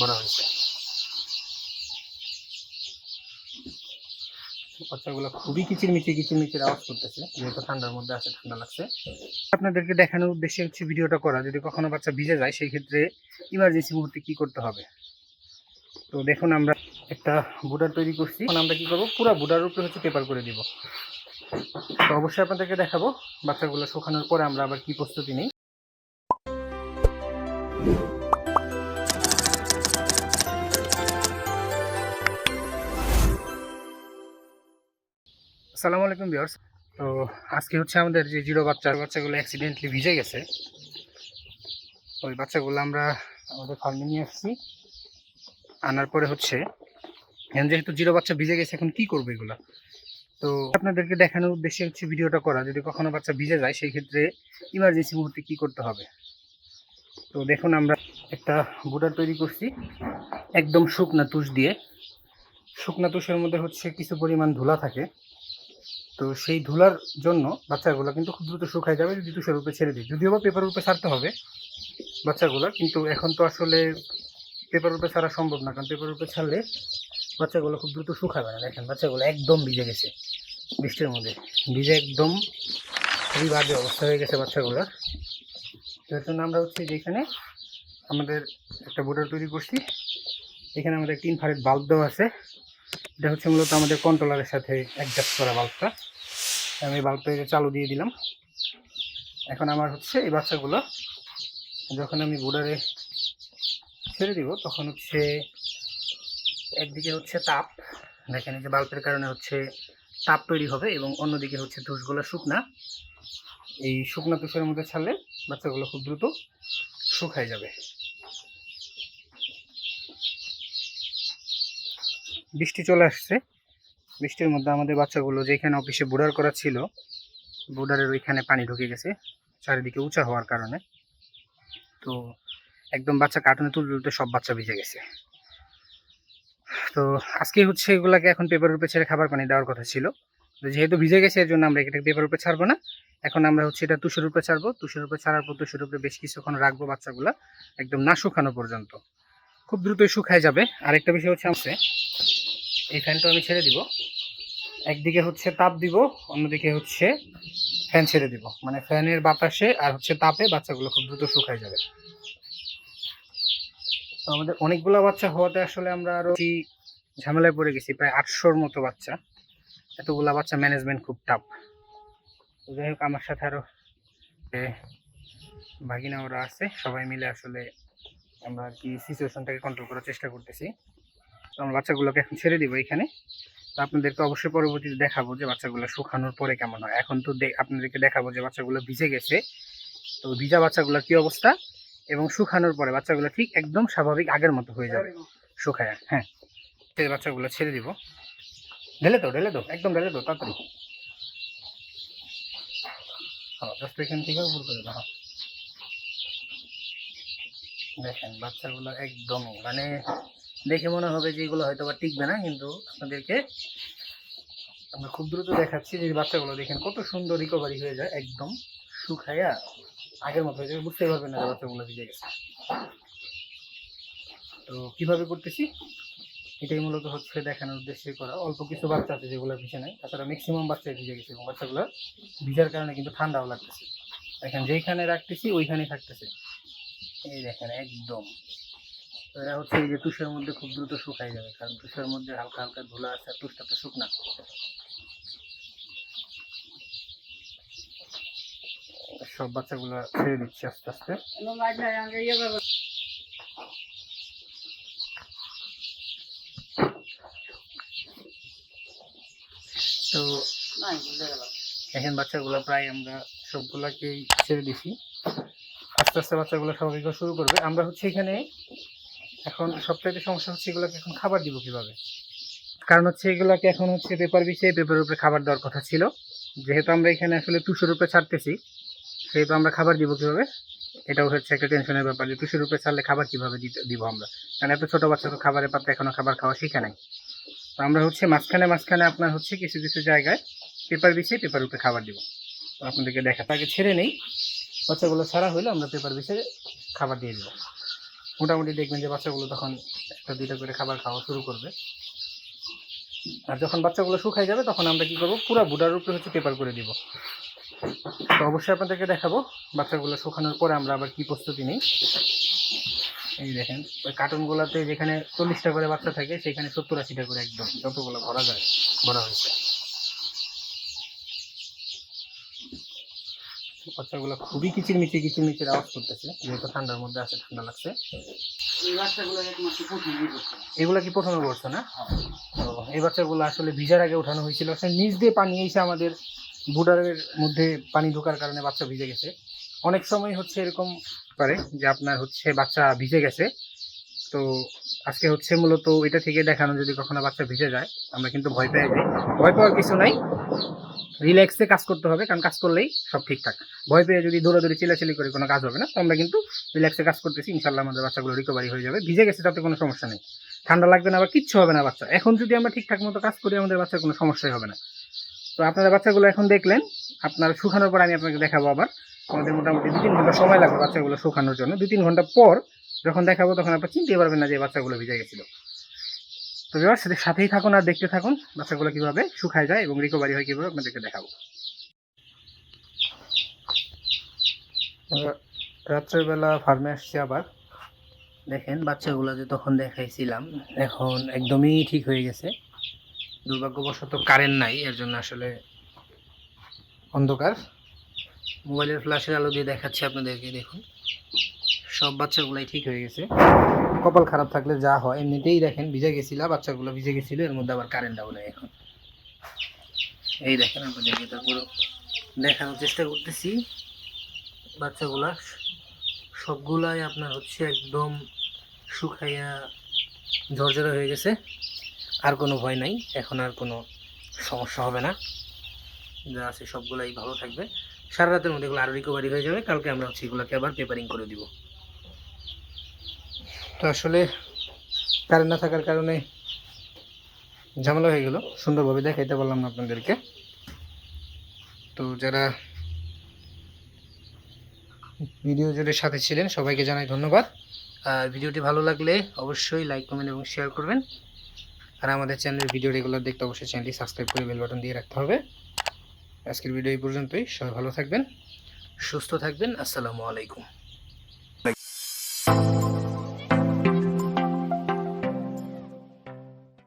বড় হয়েছে। বাচ্চাগুলো খুবই কিচিরমিচির কিচিরমিচির আওয়াজ করতেছে, যেহেতু ঠান্ডার মধ্যে আছে, ঠান্ডা লাগছে। আপনাদেরকে দেখানোর উদ্দেশ্যে হচ্ছে ভিডিওটা করা, যদি কখনো বাচ্চা ভিজে যায়, সেই ক্ষেত্রে ইমার্জেন্সি মুহূর্তে কি করতে হবে? তো দেখুন, আমরা একটা বুডার তৈরি করছি। এখন আমরা কি করব? পুরো বুডার উপরে হচ্ছে পেপার করে দিব। তো অবশ্যই আপনাদেরকে দেখাবো বাচ্চাগুলো শুকানোর পরে আমরা আবার কি প্রস্তুতি নিই। আসসালামু আলাইকুম ভিউয়ার্স। তো আজকে হচ্ছে আমাদের যে জিরো বাচ্চা বাচ্চাগুলো অ্যাক্সিডেন্টলি ভিজে গেছে। ওই বাচ্চাগুলো আমরা আমাদের ফার্মে নিয়ে আসছি। আনার পরে হচ্ছে যেহেতু জিরো বাচ্চা ভিজে গেছে, এখন কি করবে এগুলো? তো আপনাদেরকে দেখানোর উদ্দেশ্যে হচ্ছে ভিডিওটা করা। যদি কখনো বাচ্চা ভিজে যায়, সেই ক্ষেত্রে ইমার্জেন্সি মুহূর্তে কি করতে হবে? তো দেখুন, আমরা একটা বুটার তৈরি করছি। একদম শুকনা তুষ দিয়ে। শুকনা তুষের মধ্যে হচ্ছে কিছু পরিমাণ ধুলা থাকে। তো সেই ধুলার জন্য বাচ্চাগুলো কিন্তু খুব দ্রুত শুকায় যাবে যদি তুষের উপরে ছেড়ে দিই। যদিও বা পেপার উপরে ছাড়তে হবে বাচ্চাগুলো, কিন্তু এখন তো আসলে পেপার উপরে ছাড়া সম্ভব না, কারণ পেপার উপরে ছাড়লে বাচ্চাগুলো খুব দ্রুত শুকাবে না। দেখেন, বাচ্চাগুলো একদম ভিজে গেছে বৃষ্টির মধ্যে। ভিজে একদম খুবই বাজে অবস্থা হয়ে গেছে বাচ্চাগুলোর। তার জন্য আমরা হচ্ছে যেখানে আমাদের একটা বোর্ডার তৈরি করছি। এখানে আমাদের তিন ফারের বাল্ব দেওয়া আছে। এটা হচ্ছে মূলত আমাদের কন্ট্রোলারের সাথে অ্যাডজাস্ট করা বাল্বটা আমি বাল্বটা চালু দিয়ে দিলাম। এখন আমার হচ্ছে এই বাচ্চাগুলো, যখন আমি বোর্ডারে ছেড়ে দিব, তখন হচ্ছে একদিকে হচ্ছে তাপ, দেখেন যে বাল্বের কারণে হচ্ছে তাপ তৈরি হবে এবং অন্যদিকে হচ্ছে তুষগুলো শুকনা। এই শুকনা তুষের মধ্যে ছাড়লে বাচ্চাগুলো খুব দ্রুত শুকায় যাবে। বৃষ্টি চলে আসছে। বৃষ্টির মধ্যে আমাদের বাচ্চাগুলো যেখানে অফিসে বোর্ডার করা ছিল বোর্ডারের ওইখানে পানি ঢুকে গেছে, চারিদিকে উঁচা হওয়ার কারণে। তো একদম বাচ্চা কার্টুনে তুলতে তুলতে সব বাচ্চা ভিজে গেছে। তো আজকে হচ্ছে এগুলাকে এখন পেপার উপরে ছেড়ে খাবার পানি দেওয়ার কথা ছিল। তো যেহেতু ভিজে গেছে, এর জন্য আমরা এটা পেপার উপরে ছাড়বো না। এখন আমরা হচ্ছে এটা তুষের উপরে ছাড়বো। তুষের উপরে ছাড়ার পর তুষের উপরে বেশ কিছুক্ষণ রাখব বাচ্চাগুলা, একদম না শুকানো পর্যন্ত। খুব দ্রুতই শুকায় যাবে। আরেকটা বিষয় হচ্ছে আছে এই ফ্যানটা আমি ছেড়ে দিব। একদিকে হচ্ছে তাপ দিব অন্যদিকে হচ্ছে ফ্যান ছেড়ে দিব। মানে ফ্যানের বাতাসে আর হচ্ছে তাপে বাচ্চাগুলো খুব দ্রুত শুকায় যাবে। তো আমাদের অনেকগুলো বাচ্চা হওয়াতে আসলে আমরা আরও বেশি ঝামেলায় পড়ে গেছি প্রায় আটশোর মতো বাচ্চা। এতগুলা বাচ্চা ম্যানেজমেন্ট খুব টাফ যাই হোক আমার সাথে আরও এ, ভাগিনা ওরা আছে সবাই মিলে আসলে আমরা আর কি সিচুয়েশনটাকে কন্ট্রোল করার চেষ্টা করতেছি। তো আমরা বাচ্চাগুলোকে এখন ছেড়ে দিব এখানে। তো আপনাদেরকে অবশ্যই পরবর্তীতে দেখাবো যে বাচ্চাগুলো শুকানোর পরে কেমন হয়। এখন তো আপনাদেরকে দেখাবো যে বাচ্চাগুলো ভিজে গেছে। তো ভিজা বাচ্চাগুলোর কি অবস্থা? এবং শুকানোর পরে বাচ্চাগুলো ঠিক একদম স্বাভাবিক আগের মতো হয়ে যাবে। শুকায় হ্যাঁ। সেই বাচ্চাগুলো ছেড়ে দিব। ঢেলে তো ঢেলে তো একদম ঢেলে তো তাড়াতাড়ি। হ্যাঁ এখান থেকে উপর করে দাও দেখেন, বাচ্চাগুলো একদম মানে দেখে মনে হবে যে এগুলো হয়তো বা টিকবে না, কিন্তু আপনাদেরকে আমরা খুব দ্রুত দেখাচ্ছি যে বাচ্চাগুলো দেখেন কত সুন্দর রিকভারি হয়ে যায়, একদম শুকাইয়া আগের মতো হয়ে যাবে বুঝতে পারবেন না বাচ্চাগুলো ভিজে গেছে। তো কীভাবে করতেছি? এটাই মূলত হচ্ছে দেখানোর উদ্দেশ্যে করা। অল্প কিছু বাচ্চা আছে যেগুলো ভিজে নেয় তাছাড়া ম্যাক্সিমাম বাচ্চাই ভিজে গেছে এবং বাচ্চাগুলো ভিজার কারণে কিন্তু ঠান্ডাও লাগতেছে। দেখেন যেইখানে রাখতেছি, ওইখানেই থাকতেছে। এই দেখেন, একদম এরা হচ্ছে যে তুষের মধ্যে খুব দ্রুত শুকাই যাবে, কারণ তুষের মধ্যে হালকা হালকা ধুলা আছে আর তুষটা তো শুকনা। সব বাচ্চাগুলো ছেড়ে দিচ্ছি আস্তে আস্তে। তো দেখেন বাচ্চাগুলো প্রায় আমরা সবগুলাকেই ছেড়ে দিছি। আস্তে আস্তে বাচ্চাগুলো স্বাভাবিক শুরু করবে। আমরা হচ্ছে এখানে এখন সবচাইতে সমস্যা হচ্ছে এগুলোকে এখন খাবার দিব কীভাবে? কারণ হচ্ছে এগুলোকে এখন হচ্ছে পেপার বিছিয়ে পেপারের উপরে খাবার দেওয়ার কথা ছিল। যেহেতু আমরা এখানে আসলে তুষের উপরে ছাড়তেছি, সেহেতু আমরা খাবার দিব কীভাবে? এটাও হচ্ছে একটা টেনশনের ব্যাপার যে তুষের উপরে ছাড়লে খাবার কীভাবে দিব আমরা? কারণ এত ছোটো বাচ্চা তো খাবারের পাত্রে এখনও খাবার খাওয়া শিখে নাই। তো আমরা হচ্ছে মাঝখানে মাঝখানে আপনার হচ্ছে কিছু কিছু জায়গায় পেপার বিছিয়ে পেপার উপরে খাবার দিব। আপনাদেরকে দেখা আগে ছেড়ে নেই। বাচ্চাগুলো ছাড়া হলে আমরা পেপার বিছিয়ে খাবার দিয়ে দেবো। মোটামুটি দেখবেন যে বাচ্চাগুলো তখন একটা দুইটা করে খাবার খাওয়া শুরু করবে। আর যখন বাচ্চাগুলো শুকাই যাবে, তখন আমরা কি করব? পুরো বুডার উপরে হচ্ছে পেপার করে দিব। তো অবশ্যই আপনাদেরকে দেখাবো বাচ্চাগুলো শুকানোর পরে আমরা আবার কি প্রস্তুতি নিই। এই দেখেন, ওই কার্টুনগুলোতে যেখানে চল্লিশটা করে বাচ্চা থাকে, সেখানে সত্তর আশিটা করে একদম যতগুলো ভরা যায়, ভরা হয়েছে। বাচ্চাগুলো খুবই কিচিরমিচির কিচিরমিচির আওয়াজ করতেছে। যেহেতু ঠান্ডার মধ্যে আছে ঠান্ডা লাগছে। এগুলো কি প্রথমে পড়ছে না? তো এই বাচ্চাগুলো আসলে ভিজার আগে উঠানো হয়েছিল। আসলে নিচ দিয়ে পানি এসে আমাদের বুডারের মধ্যে পানি ঢোকার কারণে বাচ্চা ভিজে গেছে। অনেক সময় হচ্ছে এরকম করে যে আপনার হচ্ছে বাচ্চা ভিজে গেছে। তো আজকে হচ্ছে মূলত এটা থেকে দেখানো যদি কখনো বাচ্চা ভিজে যায়, আমরা কিন্তু ভয় পেয়ে যাই। ভয় পাওয়ার কিছু নাই। রিল্যাক্সে কাজ করতে হবে, কারণ কাজ করলেই সব ঠিকঠাক। ভয় পেয়ে যদি দৌড়াদৌড়ি চিলাচিলি করে কোনো কাজ হবে না, তো আমরা কিন্তু রিল্যাক্সে কাজ করতেছি ইনশাল্লাহ আমাদের বাচ্চাগুলো রিকভারি হয়ে যাবে। ভিজে গেছে তাতে কোনো সমস্যা নেই। ঠান্ডা লাগবে না আবার কিচ্ছু হবে না বাচ্চা। এখন যদি আমরা ঠিকঠাক মতো কাজ করি, আমাদের বাচ্চার কোনো সমস্যাই হবে না। তো আপনারা বাচ্চাগুলো এখন দেখলেন, আপনার শুকানোর পর আমি আপনাকে দেখাবো আবার। আমাদের মোটামুটি দু তিন ঘণ্টা সময় লাগবে বাচ্চাগুলো শুকানোর জন্য। দু তিন ঘণ্টা পর যখন দেখাবো তখন আপনার চিনতে পারবেন না যে বাচ্চাগুলো ভিজে গেছিল। তো এবার সাথে সাথেই থাকুন আর দেখতে থাকুন বাচ্চাগুলো কীভাবে শুকায় যায় এবং রিকভারি হয় কীভাবে আপনাদেরকে দেখাবো। রাত্রের বেলা ফার্মে আসছি আবার। দেখেন বাচ্চাগুলো যে তখন দেখাইছিলাম এখন একদমই ঠিক হয়ে গেছে। দুর্ভাগ্যবশত কারেন্ট নাই এর জন্য আসলে অন্ধকার। মোবাইলের ফ্ল্যাশের আলো দিয়ে দেখাচ্ছি আপনাদেরকে দেখুন। সব বাচ্চাগুলাই ঠিক হয়ে গেছে। কপাল খারাপ থাকলে যা হয়, এমনিতেই দেখেন ভিজে গেছিল, বাচ্চাগুলো ভিজে গেছিল, এর মধ্যে আবার কারেন্টটাও নেই এখন। এই দেখেন আপনাদেরকে তারপর দেখানোর চেষ্টা করতেছি। বাচ্চাগুলা সবগুলাই আপনার হচ্ছে একদম শুকাইয়া ঝরঝরে হয়ে গেছে। আর কোনো ভয় নাই, এখন আর কোনো সমস্যা হবে না। যা আছে সবগুলাই ভালো থাকবে। সারা রাতের মধ্যে এগুলো আরও রিকভারি হয়ে যাবে, কালকে আমরা হচ্ছে এগুলোকে আবার পেপারিং করে দিব। তো আসলে কারেন্ট না থাকার কারণে ঝামেলা হয়ে গেল। সুন্দরভাবে দেখাইতে পারলাম না আপনাদেরকে। তো যারা ভিডিও জুড়ে সাথে ছিলেন, সবাইকে জানাই ধন্যবাদ। আর ভিডিওটি ভালো লাগলে অবশ্যই লাইক কমেন্ট এবং শেয়ার করবেন। আর আমাদের চ্যানেলের ভিডিও রেগুলার দেখতে অবশ্যই চ্যানেলটি সাবস্ক্রাইব করে বেল বাটন দিয়ে রাখতে হবে। আজকের ভিডিও এই পর্যন্তই। সবাই ভালো থাকবেন, সুস্থ থাকবেন। আসসালামু আলাইকুম।